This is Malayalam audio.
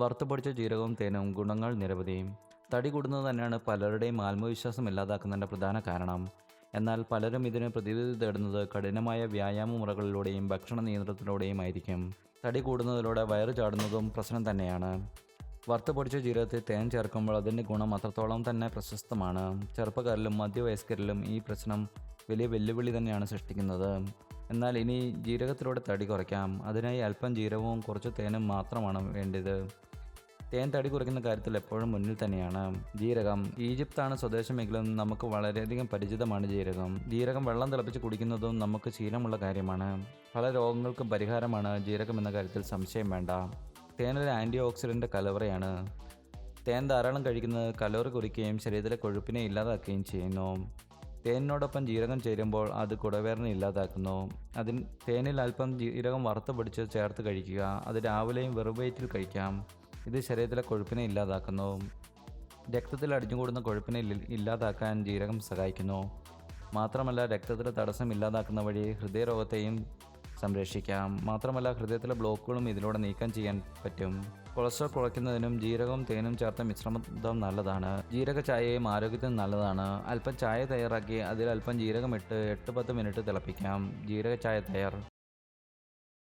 വറുത്ത് പൊടിച്ച ജീരകവും തേനും ഗുണങ്ങൾ നിരവധി. തടി കൂടുന്നത് തന്നെയാണ് പലരുടെയും ആത്മവിശ്വാസം ഇല്ലാതാക്കുന്നതിന്റെ പ്രധാന കാരണം. എന്നാൽ പലരും ഇതിന് പ്രതിവിധി തേടുന്നത് കഠിനമായ വ്യായാമ മുറകളിലൂടെയും ഭക്ഷണ നിയന്ത്രണത്തിലൂടെയും ആയിരിക്കും തടി കൂടുന്നതിലൂടെ വയറ് ചാടുന്നതും പ്രശ്നം തന്നെയാണ്. വറുത്ത് പൊടിച്ച ജീരകത്തിൽ തേൻ ചേർക്കുമ്പോൾ അതിന്റെ ഗുണം അത്രത്തോളം തന്നെ പ്രശസ്തമാണ്. ചെറുപ്പക്കാരിലും മധ്യവയസ്കരിലും ഈ പ്രശ്നം വലിയ വെല്ലുവിളി തന്നെയാണ് സൃഷ്ടിക്കുന്നത്. എന്നാൽ ഇനി ജീരകത്തിലൂടെ തടി കുറയ്ക്കാം. അതിനായി അല്പം ജീരകവും കുറച്ച് തേനും മാത്രമാണ് വേണ്ടത്. തേൻ തടി കുറയ്ക്കുന്ന കാര്യത്തിൽ എപ്പോഴും മുന്നിൽ തന്നെയാണ്. ജീരകം. ഈജിപ്താണ് സ്വദേശമെങ്കിലും നമുക്ക് വളരെയധികം പരിചിതമാണ് ജീരകം. ജീരകം വെള്ളം തിളപ്പിച്ച് കുടിക്കുന്നതും നമുക്ക് ശീലമുള്ള കാര്യമാണ്. പല രോഗങ്ങൾക്കും പരിഹാരമാണ് ജീരകം എന്ന കാര്യത്തിൽ സംശയം വേണ്ട. തേനൊരു ആന്റി ഓക്സിഡന്റ് കലവറയാണ്. തേൻ ധാരാളം കഴിക്കുന്നത് കലോറി കുറിക്കുകയും ശരീരത്തിലെ കൊഴുപ്പിനെ ഇല്ലാതാക്കുകയും ചെയ്യുന്നു. തേനിനോടൊപ്പം ജീരകം ചേരുമ്പോൾ അത് കുടവേറിനെ ഇല്ലാതാക്കുന്നു. അതിന് തേനിൽ അല്പം ജീരകം വറുത്ത് പിടിച്ച് ചേർത്ത് കഴിക്കുക. അത് രാവിലെയും വെറും വയറ്റിൽ കഴിക്കാം. ഇത് ശരീരത്തിലെ കൊഴുപ്പിനെ ഇല്ലാതാക്കുന്നു. രക്തത്തിൽ അടിഞ്ഞുകൂടുന്ന കൊഴുപ്പിനെ ഇല്ലാതാക്കാൻ ജീരകം സഹായിക്കുന്നു. മാത്രമല്ല രക്തത്തിലെ തടസ്സം ഇല്ലാതാക്കുന്ന വഴി ഹൃദയരോഗത്തെയും സംരക്ഷിക്കാം. മാത്രമല്ല ഹൃദയത്തിലെ ബ്ലോക്കുകളും ഇതിലൂടെ നീക്കം ചെയ്യാൻ പറ്റും. കൊളസ്ട്രോൾ കുറയ്ക്കുന്നതിനും ജീരകവും തേനും ചേർത്ത മിശ്രമം നല്ലതാണ്. ജീരക ചായയും ആരോഗ്യത്തിന് നല്ലതാണ്. അല്പം ചായ തയ്യാറാക്കി അതിൽ അല്പം ജീരകമിട്ട് എട്ട് പത്ത് മിനിറ്റ് തിളപ്പിക്കാം. ജീരക ചായ തയ്യാർ.